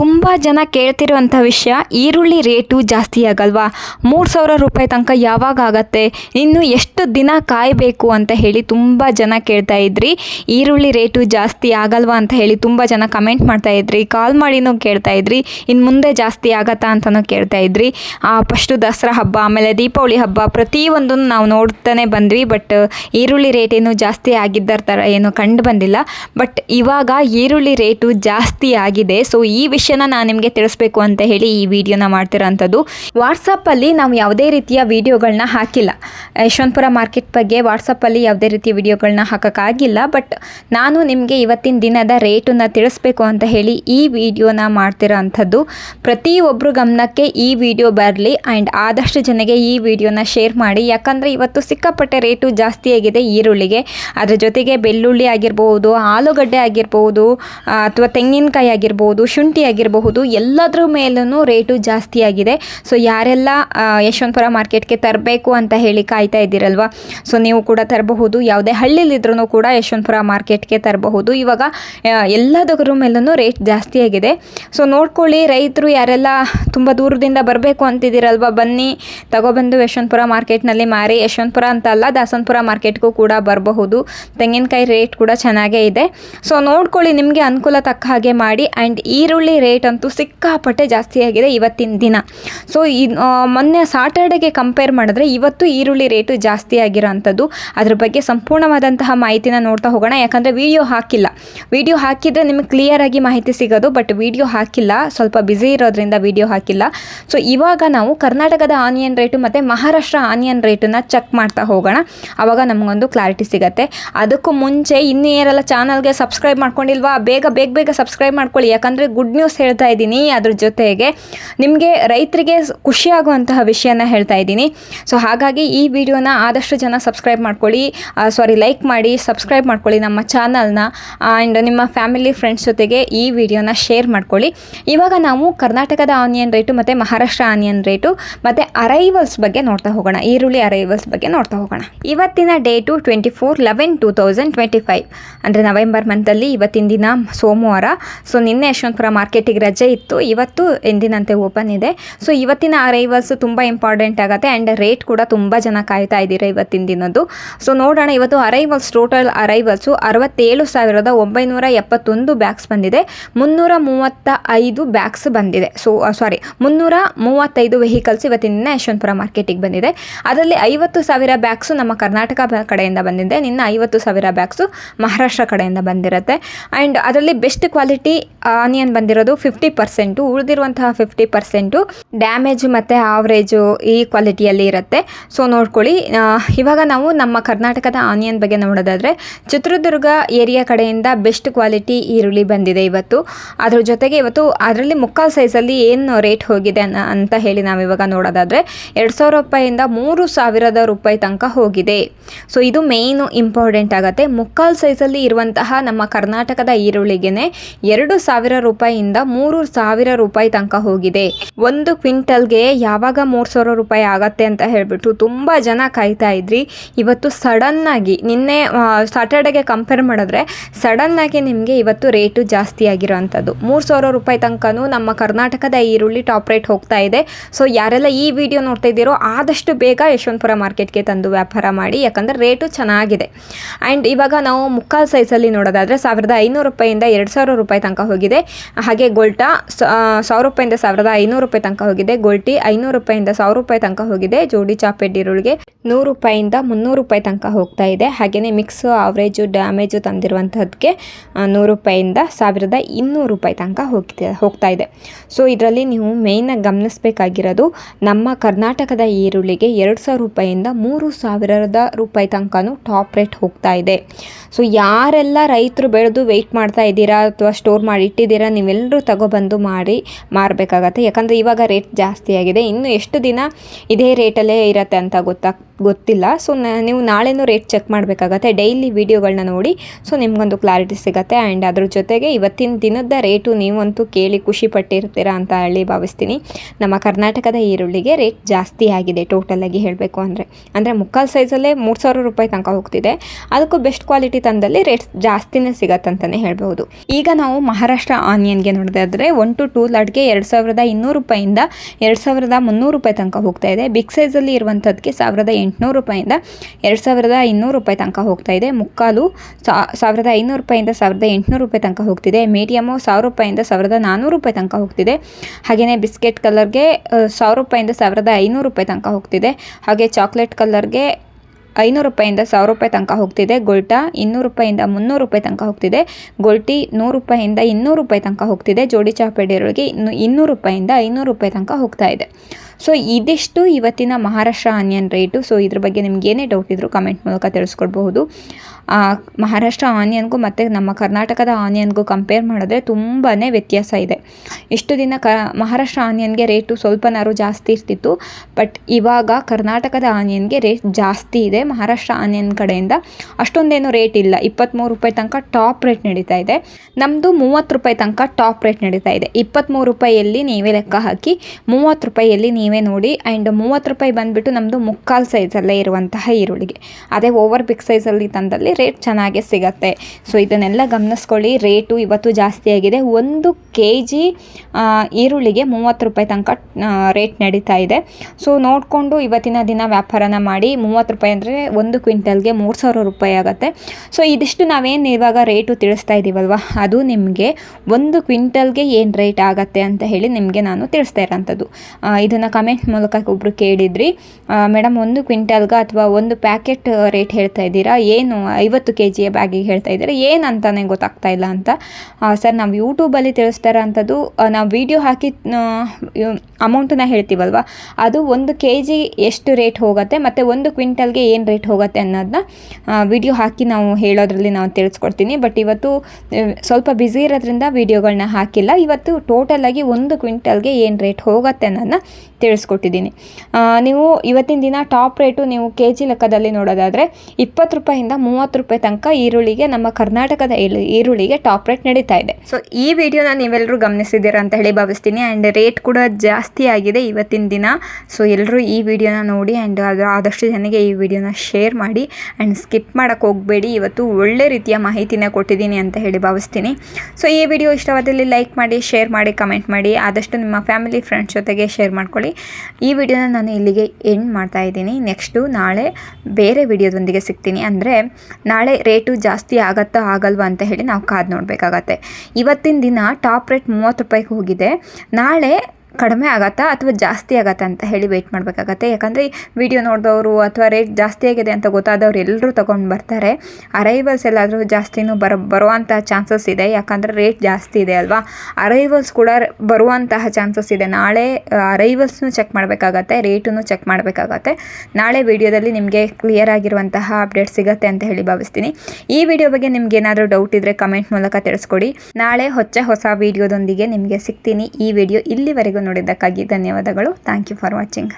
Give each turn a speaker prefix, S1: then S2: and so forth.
S1: ತುಂಬ ಜನ ಕೇಳ್ತಿರುವಂಥ ವಿಷಯ, ಈರುಳ್ಳಿ ರೇಟು ಜಾಸ್ತಿ ಆಗಲ್ವಾ? ಮೂರು ಸಾವಿರ ರೂಪಾಯಿ ತನಕ ಯಾವಾಗ ಆಗತ್ತೆ? ಇನ್ನು ಎಷ್ಟು ದಿನ ಕಾಯಬೇಕು ಅಂತ ಹೇಳಿ ತುಂಬ ಜನ ಕೇಳ್ತಾ ಇದ್ರಿ. ಈರುಳ್ಳಿ ರೇಟು ಜಾಸ್ತಿ ಆಗಲ್ವಾ ಅಂತ ಹೇಳಿ ತುಂಬ ಜನ ಕಮೆಂಟ್ ಮಾಡ್ತಾ ಇದ್ರಿ. ಕಾಲ್ ಮಾಡಿನೂ ಕೇಳ್ತಾ ಇದ್ರಿ. ಇನ್ನು ಮುಂದೆ ಜಾಸ್ತಿ ಆಗತ್ತಾ ಅಂತಲೂ ಕೇಳ್ತಾ ಇದ್ರಿ. ಫಸ್ಟು ದಸರಾ ಹಬ್ಬ, ಆಮೇಲೆ ದೀಪಾವಳಿ ಹಬ್ಬ, ಪ್ರತಿಯೊಂದನ್ನು ನಾವು ನೋಡ್ತಾನೆ ಬಂದ್ವಿ. ಬಟ್ ಈರುಳ್ಳಿ ರೇಟ್ ಏನು ಜಾಸ್ತಿ ಆಗಿದ್ದರ ಥರ ಏನು ಕಂಡು ಬಂದಿಲ್ಲ. ಬಟ್ ಇವಾಗ ಈರುಳ್ಳಿ ರೇಟು ಜಾಸ್ತಿ ಆಗಿದೆ. ಸೊ ಈ ವಿಷಯನ ನಾನು ನಿಮಗೆ ತಿಳಿಸ್ಬೇಕು ಅಂತ ಹೇಳಿ ಈ ವಿಡಿಯೋನ ಮಾಡ್ತಿರೋಂಥದ್ದು. ವಾಟ್ಸಪ್ಪಲ್ಲಿ ನಾವು ಯಾವುದೇ ರೀತಿಯ ವಿಡಿಯೋಗಳನ್ನ ಹಾಕಿಲ್ಲ. ಯಶವಂತಪುರ ಮಾರ್ಕೆಟ್ ಬಗ್ಗೆ ವಾಟ್ಸಪ್ಪಲ್ಲಿ ಯಾವುದೇ ರೀತಿಯ ವಿಡಿಯೋಗಳನ್ನ ಹಾಕೋಕ್ಕಾಗಿಲ್ಲ. ಬಟ್ ನಾನು ನಿಮಗೆ ಇವತ್ತಿನ ದಿನದ ರೇಟನ್ನು ತಿಳಿಸ್ಬೇಕು ಅಂತ ಹೇಳಿ ಈ ವಿಡಿಯೋನ ಮಾಡ್ತಿರೋ ಅಂಥದ್ದು ಪ್ರತಿಯೊಬ್ಬರು ಗಮನಕ್ಕೆ ಈ ವಿಡಿಯೋ ಬರಲಿ ಆ್ಯಂಡ್ ಆದಷ್ಟು ಜನಗೆ ಈ ವಿಡಿಯೋನ ಶೇರ್ ಮಾಡಿ. ಯಾಕಂದರೆ ಇವತ್ತು ಸಿಕ್ಕಾಪಟ್ಟೆ ರೇಟು ಜಾಸ್ತಿ ಆಗಿದೆ ಈರುಳ್ಳಿಗೆ. ಅದರ ಜೊತೆಗೆ ಬೆಳ್ಳುಳ್ಳಿ ಆಗಿರ್ಬೋದು, ಆಲೂಗಡ್ಡೆ ಆಗಿರ್ಬೋದು ಅಥವಾ ತೆಂಗಿನಕಾಯಿ ಆಗಿರ್ಬೋದು, ಶುಂಠಿ ಆಗಿರಬಹುದು. ಎಲ್ಲದರ ಮೇಲೂ ರೇಟು ಜಾಸ್ತಿ ಆಗಿದೆ. ಸೊ ಯಾರೆಲ್ಲ ಯಶವಂತಪುರ ಮಾರ್ಕೆಟ್ಗೆ ತರಬೇಕು ಅಂತ ಹೇಳಿ ಕಾಯ್ತಾ ಇದ್ದೀರಲ್ವ? ಸೊ ನೀವು ಕೂಡ ತರಬಹುದು. ಯಾವುದೇ ಹಳ್ಳಿಲಿದ್ರೂ ಕೂಡ ಯಶವಂತಪುರ ಮಾರ್ಕೆಟ್ಗೆ ತರಬಹುದು. ಇವಾಗ ಎಲ್ಲದರ ಮೇಲೂ ರೇಟ್ ಜಾಸ್ತಿ ಆಗಿದೆ. ಸೊ ನೋಡ್ಕೊಳ್ಳಿ, ರೈತರು ಯಾರೆಲ್ಲ ತುಂಬ ದೂರದಿಂದ ಬರಬೇಕು ಅಂತಿದ್ದೀರಲ್ವ? ಬನ್ನಿ, ತಗೊಬಂದು ಯಶವಂತಪುರ ಮಾರ್ಕೆಟ್ನಲ್ಲಿ ಮಾರಿ. ಯಶವಂತಪುರ ಅಂತ ಅಲ್ಲ, ದಾಸನಪುರ ಮಾರ್ಕೆಟ್ಗೂ ಕೂಡ ಬರಬಹುದು. ತೆಂಗಿನಕಾಯಿ ರೇಟ್ ಕೂಡ ಚೆನ್ನಾಗೇ ಇದೆ. ಸೊ ನೋಡ್ಕೊಳ್ಳಿ, ನಿಮಗೆ ಅನುಕೂಲ ತಕ್ಕ ಹಾಗೆ ಮಾಡಿ. ಆ್ಯಂಡ್ ಈರುಳ್ಳಿ ರೇಟ್ ಅಂತೂ ಸಿಕ್ಕಾಪಟ್ಟೆ ಜಾಸ್ತಿ ಆಗಿದೆ ಇವತ್ತಿನ ದಿನ. ಸೊ ಈ ಮೊನ್ನೆ ಸಾಟರ್ಡೆಗೆ ಕಂಪೇರ್ ಮಾಡಿದ್ರೆ ಇವತ್ತು ಈರುಳ್ಳಿ ರೇಟು ಜಾಸ್ತಿ ಆಗಿರೋ ಅಂಥದ್ದು ಅದ್ರ ಬಗ್ಗೆ ಸಂಪೂರ್ಣವಾದಂತಹ ಮಾಹಿತಿನ ನೋಡ್ತಾ ಹೋಗೋಣ. ಯಾಕಂದರೆ ವಿಡಿಯೋ ಹಾಕಿಲ್ಲ. ವಿಡಿಯೋ ಹಾಕಿದರೆ ನಿಮಗೆ ಕ್ಲಿಯರ್ ಆಗಿ ಮಾಹಿತಿ ಸಿಗೋದು ಬಟ್ ವಿಡಿಯೋ ಹಾಕಿಲ್ಲ. ಸ್ವಲ್ಪ ಬ್ಯುಸಿ ಇರೋದ್ರಿಂದ ವಿಡಿಯೋ ಹಾಕಿಲ್ಲ. ಸೊ ಇವಾಗ ನಾವು ಕರ್ನಾಟಕದ ಆನಿಯನ್ ರೇಟು ಮತ್ತು ಮಹಾರಾಷ್ಟ್ರ ಆನಿಯನ್ ರೇಟನ್ನ ಚೆಕ್ ಮಾಡ್ತಾ ಹೋಗೋಣ. ಆವಾಗ ನಮಗೊಂದು ಕ್ಲಾರಿಟಿ ಸಿಗುತ್ತೆ. ಅದಕ್ಕೂ ಮುಂಚೆ, ಇನ್ನೂ ಯಾರೆಲ್ಲ ಚಾನಲ್ಗೆ ಸಬ್ಸ್ಕ್ರೈಬ್ ಮಾಡ್ಕೊಂಡಿಲ್ವಾ, ಬೇಗ ಬೇಗ ಬೇಗ ಸಬ್ಸ್ಕ್ರೈಬ್ ಮಾಡ್ಕೊಳ್ಳಿ. ಯಾಕಂದರೆ ಗುಡ್ ನ್ಯೂಸ್ ಹೇಳ್ತಾ ಇದ್ದೀನಿ. ಅದ್ರ ಜೊತೆಗೆ ನಿಮಗೆ ರೈತರಿಗೆ ಖುಷಿಯಾಗುವಂತಹ ವಿಷಯನ ಹೇಳ್ತಾ ಇದ್ದೀನಿ. ಸೊ ಹಾಗಾಗಿ ಈ ವಿಡಿಯೋನ ಆದಷ್ಟು ಜನ ಸಬ್ಸ್ಕ್ರೈಬ್ ಮಾಡ್ಕೊಳ್ಳಿ. ಸಾರಿ ಲೈಕ್ ಮಾಡಿ ಸಬ್ಸ್ಕ್ರೈಬ್ ಮಾಡ್ಕೊಳ್ಳಿ ನಮ್ಮ ಚಾನಲ್ನ ಆ್ಯಂಡ್ ನಿಮ್ಮ ಫ್ಯಾಮಿಲಿ ಫ್ರೆಂಡ್ಸ್ ಜೊತೆಗೆ ಈ ವಿಡಿಯೋನ ಶೇರ್ ಮಾಡ್ಕೊಳ್ಳಿ. ಇವಾಗ ನಾವು ಕರ್ನಾಟಕದ ಆನಿಯನ್ ರೇಟು ಮತ್ತು ಮಹಾರಾಷ್ಟ್ರ ಆನಿಯನ್ ರೇಟು ಮತ್ತು ಅರೈವಲ್ಸ್ ಬಗ್ಗೆ ನೋಡ್ತಾ ಹೋಗೋಣ. ಈರುಳ್ಳಿ ಅರೈವಲ್ಸ್ ಬಗ್ಗೆ ನೋಡ್ತಾ ಹೋಗೋಣ. ಇವತ್ತಿನ date twenty four eleven two thousand twenty five ಅಂದರೆ ನವೆಂಬರ್ ಮಂತಲ್ಲಿ ಇವತ್ತಿನ ದಿನ ಸೋಮವಾರ. ಸೊ ನಿನ್ನೆ ಯಶವಂತಪುರ ಮಾರ್ಕೆಟಿಗೆ ರಜೆ ಇತ್ತು. ಇವತ್ತು ಎಂದಿನಂತೆ ಓಪನ್ ಇದೆ. ಸೊ ಇವತ್ತಿನ ಅರೈವಲ್ಸ್ ತುಂಬ ಇಂಪಾರ್ಟೆಂಟ್ ಆಗುತ್ತೆ ಆ್ಯಂಡ್ ರೇಟ್ ಕೂಡ ತುಂಬ ಜನ ಕಾಯ್ತಾ ಇದ್ದೀರಾ ಇವತ್ತಿನ ದಿನದ್ದು. ಸೊ ನೋಡೋಣ ಇವತ್ತು ಅರೈವಲ್ಸ್ ಟೋಟಲ್ ಅರೈವಲ್ಸು ಅರವತ್ತೇಳು ಸಾವಿರದ ಒಂಬೈನೂರ ಎಪ್ಪತ್ತೊಂದು ಬ್ಯಾಗ್ಸ್ ಬಂದಿದೆ. ಮುನ್ನೂರ ಮೂವತ್ತ ಐದು ಬ್ಯಾಗ್ಸ್ ಬಂದಿದೆ ಸೊ ಸಾರಿ ಮುನ್ನೂರ ಮೂವತ್ತೈದು ವೆಹಿಕಲ್ಸ್ ಇವತ್ತಿನ ದಿನ ಯಶವಂತಪುರ ಮಾರ್ಕೆಟಿಗೆ ಬಂದಿದೆ. ಅದರಲ್ಲಿ ಐವತ್ತು ಸಾವಿರ ಬ್ಯಾಗ್ಸು ನಮ್ಮ ಕರ್ನಾಟಕ ಕಡೆಯಿಂದ ಬಂದಿದೆ. ನಿನ್ನ ಐವತ್ತು ಸಾವಿರ ಬ್ಯಾಗ್ಸು ಮಹಾರಾಷ್ಟ್ರ ಕಡೆಯಿಂದ ಬಂದಿರುತ್ತೆ. ಆ್ಯಂಡ್ ಅದರಲ್ಲಿ ಬೆಸ್ಟ್ ಕ್ವಾಲಿಟಿ ಆನಿಯನ್ ಬಂದಿರೋದು ಫಿಫ್ಟಿ ಪರ್ಸೆಂಟು ಉಳಿದಿರುವಂತಹ ಫಿಫ್ಟಿ ಪರ್ಸೆಂಟು ಡ್ಯಾಮೇಜ್ ಮತ್ತು ಆವ್ರೇಜು ಈ ಕ್ವಾಲಿಟಿಯಲ್ಲಿ ಇರುತ್ತೆ. ಸೊ ನೋಡ್ಕೊಳ್ಳಿ ಇವಾಗ ನಾವು ನಮ್ಮ ಕರ್ನಾಟಕದ ಆನಿಯನ್ ಬಗ್ಗೆ ನೋಡೋದಾದರೆ, ಚಿತ್ರದುರ್ಗ ಏರಿಯಾ ಕಡೆಯಿಂದ ಬೆಸ್ಟ್ ಕ್ವಾಲಿಟಿ ಈರುಳ್ಳಿ ಬಂದಿದೆ ಇವತ್ತು. ಅದ್ರ ಜೊತೆಗೆ ಇವತ್ತು ಅದರಲ್ಲಿ ಮುಕ್ಕಾಲು ಸೈಜಲ್ಲಿ ಏನು ರೇಟ್ ಹೋಗಿದೆ ಅಂತ ಹೇಳಿ ನಾವು ಇವಾಗ ನೋಡೋದಾದರೆ, ಎರಡು ಸಾವಿರ ರೂಪಾಯಿಂದ ಮೂರು ಸಾವಿರದ ರೂಪಾಯಿ ತನಕ ಹೋಗಿದೆ. ಸೊ ಇದು ಮೇಯ್ನು ಇಂಪಾರ್ಟೆಂಟ್ ಆಗುತ್ತೆ. ಮುಕ್ಕಾಲು ಸೈಜಲ್ಲಿ ಇರುವಂತಹ ನಮ್ಮ ಕರ್ನಾಟಕದ ಈರುಳ್ಳಿಗೆ ಎರಡು ಸಾವಿರ ರೂಪಾಯಿಯಿಂದ ಮೂರು ಸಾವಿರ ರೂಪಾಯಿ ತನಕ ಹೋಗಿದೆ. ಒಂದು ಕ್ವಿಂಟಲ್ಗೆ ಯಾವಾಗ ಮೂರು ಸಾವಿರ ರೂಪಾಯಿ ಆಗತ್ತೆ ಅಂತ ಹೇಳ್ಬಿಟ್ಟು ತುಂಬ ಜನ ಕಾಯ್ತಾ ಇದ್ರಿ. ಇವತ್ತು ಸಡನ್ನಾಗಿ ನಿನ್ನೆ ಸಾಟರ್ಡೆಗೆ ಕಂಪೇರ್ ಮಾಡಿದ್ರೆ ಸಡನ್ನಾಗಿ ನಿಮಗೆ ಇವತ್ತು ರೇಟು ಜಾಸ್ತಿ ಆಗಿರೋವಂಥದ್ದು ಮೂರು ಸಾವಿರ ರೂಪಾಯಿ ತನಕನೂ ನಮ್ಮ ಕರ್ನಾಟಕದ ಈರುಳ್ಳಿ ಟಾಪ್ ರೇಟ್ ಹೋಗ್ತಾ ಇದೆ. ಸೊ ಯಾರೆಲ್ಲ ಈ ವಿಡಿಯೋ ನೋಡ್ತಾ ಇದ್ದೀರೋ ಆದಷ್ಟು ಬೇಗ ಯಶವಂತಪುರ ಮಾರ್ಕೆಟ್ಗೆ ತಂದು ವ್ಯಾಪಾರ ಮಾಡಿ, ಯಾಕಂದರೆ ರೇಟು ಚೆನ್ನಾಗಿದೆ. ಆ್ಯಂಡ್ ಇವಾಗ ನಾವು ಮುಕ್ಕಾಲು ಸೈಜಲ್ಲಿ ನೋಡೋದಾದರೆ ಸಾವಿರದ ಐನೂರು ರೂಪಾಯಿಂದ ಎರಡು ಸಾವಿರ ರೂಪಾಯಿ ತನಕ ಹೋಗಿದೆ. ಹಾಗೆ ಗೋಲ್ಟಾ ಸಾವಿರ ರೂಪಾಯಿಂದ ಸಾವಿರದ ಐನೂರು ರೂಪಾಯಿ ತನಕ ಹೋಗಿದೆ. ಗೋಲ್ಟಿ ಐನೂರು ರೂಪಾಯಿಂದ ಸಾವಿರ ರೂಪಾಯಿ ತನಕ ಹೋಗಿದೆ. ಜೋಡಿ ಚಾಪೆಡ್ ಈರುಳ್ಳಿಗೆ ನೂರು ರೂಪಾಯಿಂದ ಮುನ್ನೂರು ರೂಪಾಯಿ ತನಕ ಹೋಗ್ತಾ ಇದೆ. ಹಾಗೆಯೇ ಮಿಕ್ಸ್ ಆವ್ರೇಜು ಡ್ಯಾಮೇಜು ತಂದಿರುವಂಥದ್ದಕ್ಕೆ ನೂರು ರೂಪಾಯಿಂದ ಸಾವಿರದ ಇನ್ನೂರು ರೂಪಾಯಿ ತನಕ ಹೋಗ್ತಿದೆ ಹೋಗ್ತಾ ಇದೆ. ಸೊ, ಇದರಲ್ಲಿ ನೀವು ಮೇಯ್ನಾಗಿ ಗಮನಿಸಬೇಕಾಗಿರೋದು ನಮ್ಮ ಕರ್ನಾಟಕದ ಈರುಳ್ಳಿಗೆ ಎರಡು ಸಾವಿರ ರೂಪಾಯಿಂದ ಮೂರು ಸಾವಿರದ ರೂಪಾಯಿ ತನಕನೂ ಟಾಪ್ ರೇಟ್ ಹೋಗ್ತಾ ಇದೆ. ಸೊ, ಯಾರೆಲ್ಲ ರೈತರು ಬೆಳೆದು ವೆಯ್ಟ್ ಮಾಡ್ತಾ ಇದ್ದೀರಾ ಅಥವಾ ಸ್ಟೋರ್ ಮಾಡಿ ಇಟ್ಟಿದ್ದೀರಾ, ನೀವೆಲ್ಲರೂ ತಗೊಬಂದು ಮಾಡಿ ಮಾರಬೇಕಾಗತ್ತೆ. ಯಾಕಂದರೆ ಇವಾಗ ರೇಟ್ ಜಾಸ್ತಿ ಆಗಿದೆ ಇನ್ನು ಎಷ್ಟು ದಿನ ಇದೇ ರೇಟಲ್ಲೇ ಇರತ್ತೆ ಅಂತ ಗೊತ್ತಾಗ್ ಗೊತ್ತಿಲ್ಲ. ಸೊ ನೀವು ನಾಳೆನೂ ರೇಟ್ ಚೆಕ್ ಮಾಡಬೇಕಾಗತ್ತೆ. ಡೈಲಿ ವೀಡಿಯೋಗಳನ್ನ ನೋಡಿ. ಸೊ ನಿಮಗೊಂದು ಕ್ಲಾರಿಟಿ ಸಿಗುತ್ತೆ. ಆ್ಯಂಡ್ ಅದ್ರ ಜೊತೆಗೆ ಇವತ್ತಿನ ದಿನದ ರೇಟು ನೀವಂತೂ ಕೇಳಿ ಖುಷಿ ಪಟ್ಟಿರ್ತೀರಾ ಅಂತ ಹೇಳಿ ಭಾವಿಸ್ತೀನಿ. ನಮ್ಮ ಕರ್ನಾಟಕದ ಈರುಳ್ಳಿಗೆ ರೇಟ್ ಜಾಸ್ತಿ ಆಗಿದೆ ಟೋಟಲಾಗಿ ಹೇಳಬೇಕು ಅಂದರೆ. ಅಂದರೆ ಮುಕ್ಕಾಲು ಸೈಜಲ್ಲೇ ಮೂರು ಸಾವಿರ ರೂಪಾಯಿ ತನಕ ಹೋಗ್ತಿದೆ. ಅದಕ್ಕೂ ಬೆಸ್ಟ್ ಕ್ವಾಲಿಟಿ ತಂದಲ್ಲಿ ರೇಟ್ ಜಾಸ್ತಿನೇ ಸಿಗತ್ತಂತಲೇ ಹೇಳ್ಬೋದು ಈಗ ನಾವು ಮಹಾರಾಷ್ಟ್ರ ಆನಿಯನ್ಗೆ ನೋಡೋದಾದರೆ ಒನ್ ಟು ಟೂ ಲಡ್ಗೆ ಎರಡು ಸಾವಿರದ ಇನ್ನೂರು ರೂಪಾಯಿಂದ ಎರಡು ಸಾವಿರದ ಮುನ್ನೂರು ರೂಪಾಯಿ ತನಕ ಹೋಗ್ತಾ ಇದೆ. ಬಿಗ್ ಸೈಜಲ್ಲಿ ಇರುವಂಥದ್ದಕ್ಕೆ ಸಾವಿರದ ಎಂಟುನೂರು ರೂಪಾಯಿಂದ ಎರಡು ಸಾವಿರದ ಇನ್ನೂರು ರೂಪಾಯಿ ತನಕ ಹೋಗ್ತಾ ಇದೆ. ಮುಕ್ಕಾಲು ಸಾವಿರದ ಐನೂರು ರೂಪಾಯಿಂದ ಸಾವಿರದ ಎಂಟುನೂರು ರೂಪಾಯಿ ತನಕ ಹೋಗ್ತಿದೆ. ಮೀಡಿಯಮು ಸಾವಿರ ರೂಪಾಯಿಂದ ಸಾವಿರದ ನಾನ್ನೂರು ರೂಪಾಯಿ ತನಕ ಹೋಗ್ತಿದೆ. ಹಾಗೆಯೇ ಬಿಸ್ಕೆಟ್ ಕಲರ್ಗೆ ಸಾವಿರ ರೂಪಾಯಿಂದ ಸಾವಿರದ ಐನೂರು ರೂಪಾಯಿ ತನಕ ಹೋಗ್ತಿದೆ. ಹಾಗೆ ಚಾಕ್ಲೇಟ್ ಕಲರ್ಗೆ ಐನೂರು ರೂಪಾಯಿಂದ ಸಾವಿರ ರೂಪಾಯಿ ತನಕ ಹೋಗ್ತಿದೆ. ಗೊಲ್ಟಾ ಇನ್ನೂರು ರೂಪಾಯಿಂದ ಮುನ್ನೂರು ರೂಪಾಯಿ ತನಕ ಹೋಗ್ತಿದೆ. ಗೋಲ್ಟಿ ನೂರು ರೂಪಾಯಿಂದ ಇನ್ನೂರು ರೂಪಾಯಿ ತನಕ ಹೋಗ್ತಿದೆ. ಜೋಡಿ ಚಾಪೇಡಿಯೊಳಗೆ ಇನ್ನು ಇನ್ನೂರು ರೂಪಾಯಿಂದ ಐನೂರು ರೂಪಾಯಿ ತನಕ ಹೋಗ್ತಾ ಇದೆ. ಸೊ ಇದಿಷ್ಟು ಇವತ್ತಿನ ಮಹಾರಾಷ್ಟ್ರ ಆನಿಯನ್ ರೇಟು ಸೊ ಇದ್ರ ಬಗ್ಗೆ ನಿಮ್ಗೆ ಏನೇ ಡೌಟ್ ಇದ್ದರೂ ಕಮೆಂಟ್ ಮೂಲಕ ತಿಳಿಸ್ಕೊಡ್ಬಹುದು. ಮಹಾರಾಷ್ಟ್ರ ಆನಿಯನ್ಗೂ ಮತ್ತು ನಮ್ಮ ಕರ್ನಾಟಕದ ಆನಿಯನ್ಗೂ ಕಂಪೇರ್ ಮಾಡಿದ್ರೆ ತುಂಬಾ ವ್ಯತ್ಯಾಸ ಇದೆ. ಇಷ್ಟು ದಿನ ಕ, ಮಹಾರಾಷ್ಟ್ರ ಆನಿಯನ್ಗೆ ರೇಟು ಸ್ವಲ್ಪನಾರು ಜಾಸ್ತಿ ಇರ್ತಿತ್ತು ಬಟ್ ಇವಾಗ ಕರ್ನಾಟಕದ ಆನಿಯನ್ಗೆ ರೇಟ್ ಜಾಸ್ತಿ ಇದೆ. ಮಹಾರಾಷ್ಟ್ರ ಆನಿಯನ್ ಕಡೆಯಿಂದ ಅಷ್ಟೊಂದೇನು ರೇಟ್ ಇಲ್ಲ. ಇಪ್ಪತ್ತ್ಮೂರು ರೂಪಾಯಿ ತನಕ ಟಾಪ್ ರೇಟ್ ನಡೀತಾ ಇದೆ. ನಮ್ಮದು ಮೂವತ್ತು ರೂಪಾಯಿ ತನಕ ಟಾಪ್ ರೇಟ್ ನಡೀತಾ ಇದೆ. ಇಪ್ಪತ್ತ್ಮೂರು ರೂಪಾಯಿಯಲ್ಲಿ ನೀವೇ ಲೆಕ್ಕ ಹಾಕಿ, ಮೂವತ್ತು ರೂಪಾಯಿಯಲ್ಲಿ ನೀವೇ ನೋಡಿ ಆ್ಯಂಡ್ ಮೂವತ್ತು ರೂಪಾಯಿ ಬಂದುಬಿಟ್ಟು ನಮ್ಮದು ಮುಕ್ಕಾಲು ಸೈಜಲ್ಲೇ ಇರುವಂತಹ ಈರುಳ್ಳಿಗೆ. ಅದೇ ಓವರ್ ಬಿಗ್ ಸೈಜಲ್ಲಿ ತಂದಲ್ಲಿ ರೇಟ್ ಚೆನ್ನಾಗೇ ಸಿಗತ್ತೆ. ಸೊ ಇದನ್ನೆಲ್ಲ ಗಮನಿಸ್ಕೊಳ್ಳಿ. ರೇಟು ಇವತ್ತು ಜಾಸ್ತಿ ಆಗಿದೆ. ಒಂದು ಕೆ ಜಿ ಈರುಳ್ಳಿಗೆ ಮೂವತ್ತು ರೂಪಾಯಿ ತನಕ ರೇಟ್ ನಡೀತಾ ಇದೆ. ಸೊ ನೋಡಿಕೊಂಡು ಇವತ್ತಿನ ದಿನ ವ್ಯಾಪಾರನ ಮಾಡಿ. ಮೂವತ್ತು ರೂಪಾಯಿ ಅಂದರೆ ಒಂದು ಕ್ವಿಂಟಲ್ಗೆ ಮೂರು ಸಾವಿರ ರೂಪಾಯಿ ಆಗುತ್ತೆ. ಸೊ ಇದಿಷ್ಟು ನಾವೇನು ಇವಾಗ ರೇಟು ತಿಳಿಸ್ತಾ ಇದ್ದೀವಲ್ವ ಅದು ನಿಮಗೆ ಒಂದು ಕ್ವಿಂಟಲ್ಗೆ ಏನು ರೇಟ್ ಆಗುತ್ತೆ ಅಂತ ಹೇಳಿ ನಿಮಗೆ ನಾನು ತಿಳಿಸ್ತಾ ಇರೋಂಥದ್ದು. ಇದನ್ನು ಕಮೆಂಟ್ ಮೂಲಕ ಒಬ್ಬರು ಕೇಳಿದ್ರಿ. ಮೇಡಮ್, ಒಂದು ಕ್ವಿಂಟಲ್ಗೆ ಅಥವಾ ಒಂದು ಪ್ಯಾಕೆಟ್ ರೇಟ್ ಹೇಳ್ತಾ ಇದ್ದೀರಾ? ಏನು ಐವತ್ತು ಕೆ ಜಿಯ ಬ್ಯಾಗಿಗೆ ಹೇಳ್ತಾ ಇದ್ದಾರೆ. ಏನು ಅಂತಾನೆ ಗೊತ್ತಾಗ್ತಾ ಇಲ್ಲ ಅಂತ. ಸರ್, ನಾವು ಯೂಟ್ಯೂಬಲ್ಲಿ ತಿಳಿಸ್ತಾ ಅಂಥದ್ದು ನಾವು ವಿಡಿಯೋ ಹಾಕಿ ಅಮೌಂಟನ್ನ ಹೇಳ್ತೀವಲ್ವ? ಅದು ಒಂದು ಕೆ ಜಿ ಎಷ್ಟು ರೇಟ್ ಹೋಗುತ್ತೆ, ಮತ್ತು ಒಂದು ಕ್ವಿಂಟಲ್ಗೆ ಏನು ರೇಟ್ ಹೋಗುತ್ತೆ ಅನ್ನೋದನ್ನ ವಿಡಿಯೋ ಹಾಕಿ ನಾವು ಹೇಳೋದ್ರಲ್ಲಿ ನಾವು ತಿಳಿಸ್ಕೊಡ್ತೀನಿ. ಬಟ್ ಇವತ್ತು ಸ್ವಲ್ಪ ಬ್ಯುಸಿ ಇರೋದ್ರಿಂದ ವೀಡಿಯೋಗಳನ್ನ ಹಾಕಿಲ್ಲ. ಇವತ್ತು ಟೋಟಲಾಗಿ ಒಂದು ಕ್ವಿಂಟಲ್ಗೆ ಏನು ರೇಟ್ ಹೋಗುತ್ತೆ ಅನ್ನೋದನ್ನ ತಿಳಿಸ್ಕೊಟ್ಟಿದ್ದೀನಿ. ನೀವು ಇವತ್ತಿನ ದಿನ ಟಾಪ್ ರೇಟು ನೀವು ಕೆ ಜಿ ಲೆಕ್ಕದಲ್ಲಿ ನೋಡೋದಾದರೆ, ಇಪ್ಪತ್ತು ರೂಪಾಯಿಂದ ಮೂವತ್ತು ರೂಪಾಯಿ ತನಕ ಈರುಳ್ಳಿಗೆ ನಮ್ಮ ಕರ್ನಾಟಕದ ಈರುಳ್ಳಿಗೆ ಟಾಪ್ ರೇಟ್ ನಡೀತಾ ಇದೆ. ಸೊ ಈ ವಿಡಿಯೋನ ನೀವೆಲ್ಲರೂ ಗಮನಿಸಿದ್ದೀರಾ ಅಂತ ಹೇಳಿ ಭಾವಿಸ್ತೀನಿ. ಆ್ಯಂಡ್ ರೇಟ್ ಕೂಡ ಜಾಸ್ತಿ ಆಗಿದೆ ಇವತ್ತಿನ ದಿನ. ಸೊ ಎಲ್ಲರೂ ಈ ವಿಡಿಯೋನ ನೋಡಿ ಆ್ಯಂಡ್ ಅದು ಆದಷ್ಟು ಜನಗೆ ಈ ವಿಡಿಯೋನ ಶೇರ್ ಮಾಡಿ ಆ್ಯಂಡ್ ಸ್ಕಿಪ್ ಮಾಡೋಕ್ಕೆ ಹೋಗಬೇಡಿ. ಇವತ್ತು ಒಳ್ಳೆ ರೀತಿಯ ಮಾಹಿತಿನ ಕೊಟ್ಟಿದ್ದೀನಿ ಅಂತ ಹೇಳಿ ಭಾವಿಸ್ತೀನಿ. ಸೊ ಈ ವಿಡಿಯೋ ಇಷ್ಟವಾದಲ್ಲಿ ಲೈಕ್ ಮಾಡಿ ಶೇರ್ ಮಾಡಿ ಕಮೆಂಟ್ ಮಾಡಿ, ಆದಷ್ಟು ನಿಮ್ಮ ಫ್ಯಾಮಿಲಿ ಫ್ರೆಂಡ್ಸ್ ಜೊತೆಗೆ ಶೇರ್ ಮಾಡ್ಕೊಳ್ಳಿ. ಈ ವಿಡಿಯೋನ ನಾನು ಇಲ್ಲಿಗೆ ಎಂಡ್ ಮಾಡ್ತಾ ಇದ್ದೀನಿ. ನೆಕ್ಸ್ಟು ನಾಳೆ ಬೇರೆ ವಿಡಿಯೋದೊಂದಿಗೆ ಸಿಗ್ತೀನಿ. ಅಂದರೆ ನಾಳೆ ರೇಟು ಜಾಸ್ತಿ ಆಗತ್ತಾ ಆಗಲ್ವಾ ಅಂತ ಹೇಳಿ ನಾವು ಕಾದು ನೋಡಬೇಕಾಗತ್ತೆ. ಇವತ್ತಿನ ದಿನ ಟಾಪ್ ರೇಟ್ ಮೂವತ್ತು ರೂಪಾಯಿಗೆ ಹೋಗಿದೆ. ನಾಳೆ ಕಡಿಮೆ ಆಗತ್ತಾ ಅಥವಾ ಜಾಸ್ತಿ ಆಗತ್ತಾ ಅಂತ ಹೇಳಿ ವೆಯ್ಟ್ ಮಾಡಬೇಕಾಗತ್ತೆ. ಯಾಕಂದರೆ ವಿಡಿಯೋ ನೋಡಿದವರು ಅಥವಾ ರೇಟ್ ಜಾಸ್ತಿ ಆಗಿದೆ ಅಂತ ಗೊತ್ತಾದವ್ರು ಎಲ್ಲರೂ ತೊಗೊಂಡು ಬರ್ತಾರೆ. ಅರೈವಲ್ಸ್ ಎಲ್ಲಾದರೂ ಜಾಸ್ತಿನೂ ಬರ ಬರುವಂತಹ ಚಾನ್ಸಸ್ ಇದೆ. ಯಾಕಂದರೆ ರೇಟ್ ಜಾಸ್ತಿ ಇದೆ ಅಲ್ವಾ? ಅರೈವಲ್ಸ್ ಕೂಡ ಬರುವಂತಹ ಚಾನ್ಸಸ್ ಇದೆ. ನಾಳೆ ಅರೈವಲ್ಸ್ನೂ ಚೆಕ್ ಮಾಡಬೇಕಾಗತ್ತೆ ರೇಟನ್ನು ಚೆಕ್ ಮಾಡಬೇಕಾಗತ್ತೆ. ನಾಳೆ ವಿಡಿಯೋದಲ್ಲಿ ನಿಮಗೆ ಕ್ಲಿಯರ್ ಆಗಿರುವಂತಹ ಅಪ್ಡೇಟ್ ಸಿಗುತ್ತೆ ಅಂತ ಹೇಳಿ ಭಾವಿಸ್ತೀನಿ. ಈ ವಿಡಿಯೋ ಬಗ್ಗೆ ನಿಮ್ಗೆ ಏನಾದರೂ ಡೌಟ್ ಇದ್ದರೆ ಕಮೆಂಟ್ ಮೂಲಕ ತಿಳಿಸ್ಕೊಡಿ. ನಾಳೆ ಹೊಚ್ಚ ಹೊಸ ವಿಡಿಯೋದೊಂದಿಗೆ ನಿಮಗೆ ಸಿಗ್ತೀನಿ. ಈ ವಿಡಿಯೋ ಇಲ್ಲಿವರೆಗೂ ನೋಡಿದ್ದಕ್ಕಾಗಿ ಧನ್ಯವಾದಗಳು. Thank you for watching